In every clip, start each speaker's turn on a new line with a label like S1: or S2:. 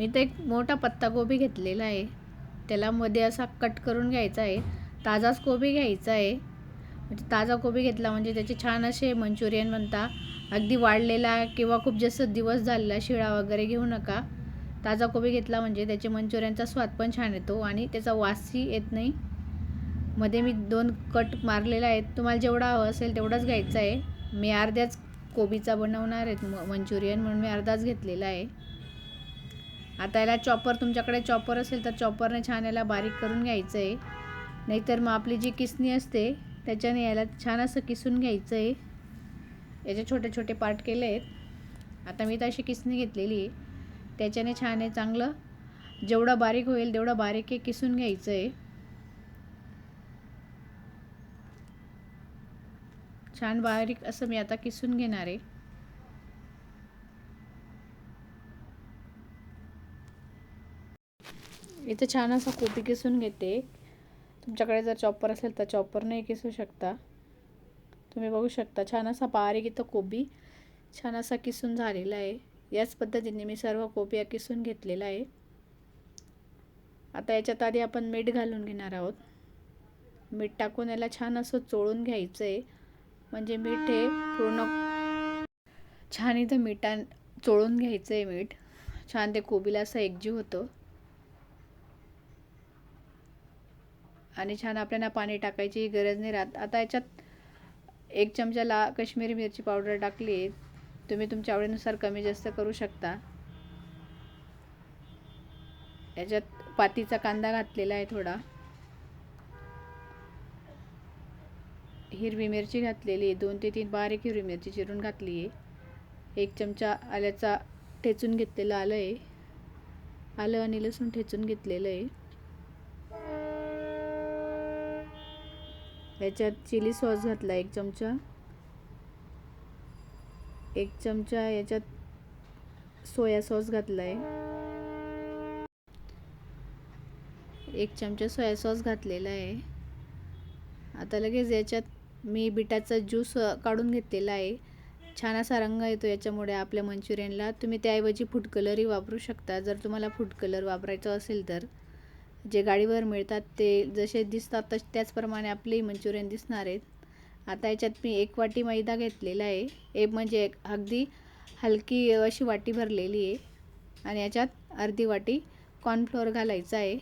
S1: मी तर एक मोठा पत्तागोबी घेतलेला आहे. त्याला मध्ये असा कट करून घ्यायचा आहे. ताजाच कोबी घ्यायचा आहे. म्हणजे ताजा कोबी घेतला म्हणजे त्याचे छान असे मंचुरियन बनता अगदी वाढलेला किंवा खूप जास्त दिवस झालेला शिळा वगैरे घेऊ नका. ताजा कोबी घेतला म्हणजे त्याचे मंचुरियनचा स्वाद पण छान येतो आणि त्याचा वासही येत नाही. मध्ये मी दोन कट मारलेला आहे तुम्हाला जेवढा हवं असेल तेवढाच घ्यायचा आहे. मी अर्ध्याच कोबीचा बनवणार आहेत म मंचुरियन म्हणून मी अर्धाच घेतलेला आहे. आता याला चॉपर तुमच्याकडे चॉपर असेल तर चॉपरने छान याला बारीक करून घ्यायचं आहे नाहीतर मग आपली जी किसणी असते त्याच्याने याला छान असं किसून घ्यायचं आहे याचे छोटे छोटे पार्ट केले आहेत आता मी तर अशी किसणी घेतलेली आहे. त्याच्याने छान आहे चांगलं जेवढं बारीक होईल तेवढं बारीक हे किसून घ्यायचं आहे छान बारीक असं मी आता किसून घेणार आहे. इथं छान असा कोबी किसून घेते. तुमच्याकडे जर चॉपर असेल तर चॉपरने किसू शकता. तुम्ही बघू शकता छान असा बारीक इथं कोबी छान असा किसून झालेला आहे. याच पद्धतीने मी सर्व कोबी किसून घेतलेला आहे. आता याच्यात आधी आपण मीठ घालून घेणार आहोत. मीठ टाकून याला छान असं चोळून घ्यायचं आहे म्हणजे मीठ हे पूर्ण छान इथं मिठा चोळून घ्यायचं आहे मीठ. छान ते कोबीला असं एकजीव होतं. आणि छान आपल्याला पाणी टाकायची गरज नाही राहत. आता याच्यात एक चमचा ला कश्मीरी मिरची पावडर टाकली आहे तुम्ही तुमच्या आवडीनुसार कमी जास्त करू शकता. याच्यात पातीचा कांदा घातलेला आहे थोडा. हिरवी मिरची घातलेली आहे दोन ते तीन बारीक हिरवी मिरची चिरून घातली. आहे एक चमचा आल्याचा ठेचून घेतलेलं आलं आहे आलं आणि लसूण ठेचून घेतलेलं आहे. याच्यात चिली सॉस घातला एक चमचा. एक चमचा याच्यात सोया सॉस घातला आहे एक चमचा सोया सॉस घातलेला आहे. आता लगेच याच्यात मी बिटाचा ज्यूस काढून घेतलेला आहे. छान असा रंग येतो याच्यामुळे आपल्या मंचुरियनला. तुम्ही त्याऐवजी फूड कलरही वापरू शकता. जर तुम्हाला फूड कलर वापरायचं असेल तर. जे गाडीवर मिळतात ते जसे दिसतात तसे त्याचप्रमाणे आपलेही मंचुरियन दिसणार आहेत. आता याच्यात मी एक वाटी मैदा घेतलेला आहे. एक म्हणजे एक अगदी हलकी अशी वाटी भरलेली आहे. आणि याच्यात अर्धी वाटी कॉर्नफ्लोअर घालायचा आहे.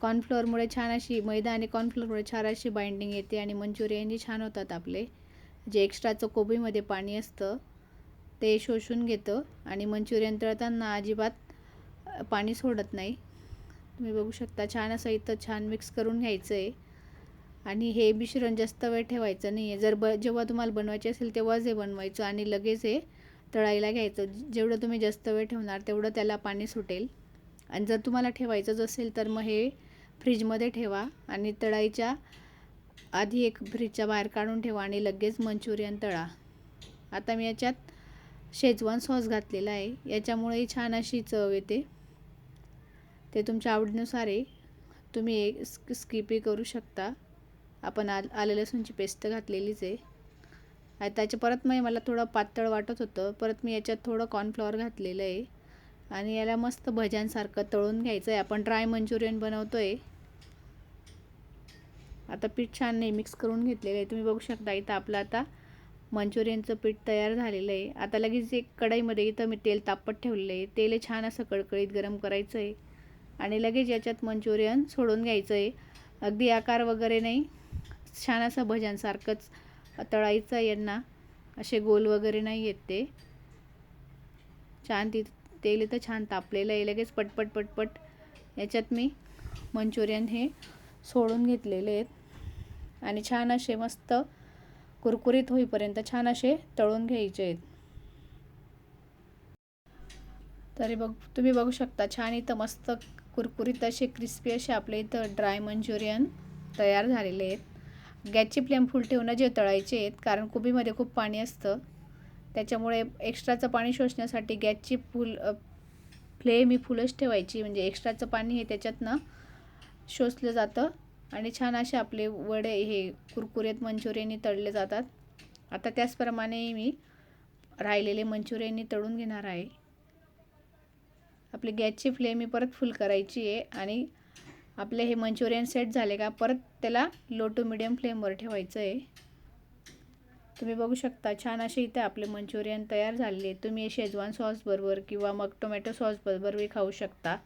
S1: कॉर्नफ्लोअरमुळे छान अशी मैदा आणि कॉर्नफ्लोअरमुळे छान अशी बाइंडिंग येते आणि मंचुरियनही छान होतात आपले. जे एक्स्ट्राचं कोबीमध्ये पाणी असतं ते शोषून घेतं आणि मंचुरियन तळताना अजिबात पाणी सोडत नाही. तुम्ही बघू शकता छान असं इथं छान मिक्स करून घ्यायचं आहे आणि हे मिश्रण जास्त वेळ ठेवायचं नाही आहे जर ब जेव्हा तुम्हाला बनवायचे असेल तेव्हाच हे बनवायचं आणि लगेच हे तळायला घ्यायचं. जेवढं तुम्ही जास्त वेळ ठेवणार तेवढं त्याला पाणी सुटेल. आणि जर तुम्हाला ठेवायचंच असेल तर मग हे फ्रीजमध्ये ठेवा आणि तळाईच्या आधी एक फ्रीजच्या बाहेर काढून ठेवा आणि लगेच मंचुरियन तळा. आता मी याच्यात शेजवान सॉस घातलेला आहे. याच्यामुळेही छान अशी चव येते. ते तुमच्या आवडीनुसार आहे तुम्ही एक स्किपही करू शकता. आपण आल आले लसूणची पेस्ट घातलेलीच आहे. त्याच्या परत मग मला थोडं पातळ वाटत होतं. परत मी याच्यात थोडं कॉर्नफ्लॉवर घातलेलं आहे. आणि याला मस्त भज्यांसारखं तळून घ्यायचं आहे आपण ड्राय मंचुरियन बनवतो आहे आता पीठ छान नाही मिक्स करून घेतलेलं आहे. तुम्ही बघू शकता इथं आपलं आता मंचुरियनचं पीठ तयार झालेलं आहे. आता लगेच एक कढईमध्ये इथं मी तेल तापत ठेवलेलं आहे. तेल छान असं कळकळीत गरम करायचं आहे आणि लगेच याच्यात मंचुरियन सोडून घ्यायचं आहे अगदी आकार वगैरे नाही. छान असं भज्यांसारखंच तळायचं आहे यांना. असे गोल वगैरे नाही येत ते. छान ती तेल इथं छान तापलेलं आहे. लगेच पटपट पटपट याच्यात मी मंचुरियन हे सोडून घेतलेले आहेत. आणि छान असे मस्त कुरकुरीत होईपर्यंत छान असे तळून घ्यायचे आहेत. तरी बघ तुम्ही बघू शकता छान इथं मस्त कुरकुरीत असे क्रिस्पी असे आपले इथं ड्राय मंचुरियन तयार झालेले आहेत. गॅसची फ्लेम फुल ठेवणं जे तळायचे आहेत कारण कोबीमध्ये खूप पाणी असतं. त्याच्यामुळे एक्स्ट्राचं पाणी शोषण्यासाठी गॅसची फुल फ्लेम ही फुलच ठेवायची. म्हणजे एक्स्ट्राचं पाणी हे त्याच्यातनं शोषलं जातं आणि छान असे आपले वडे हे कुरकुरेत मंचुरियनी तळले जातात. आता त्याचप्रमाणे मी राहिलेले मंचुरियनी तळून घेणार आहे. आपली गॅसची फ्लेम ही परत फुल करायची आहे. आणि आपले हे मंचुरियन सेट झाले का परत त्याला लो टू मिडियम फ्लेमवर ठेवायचं आहे तुम्ही बघू शकता छान असे इथे आपले मंचुरियन तयार झालेले तुम्ही शेजवान सॉसबरोबर किंवा मग टोमॅटो सॉसबरोबरही खाऊ शकता.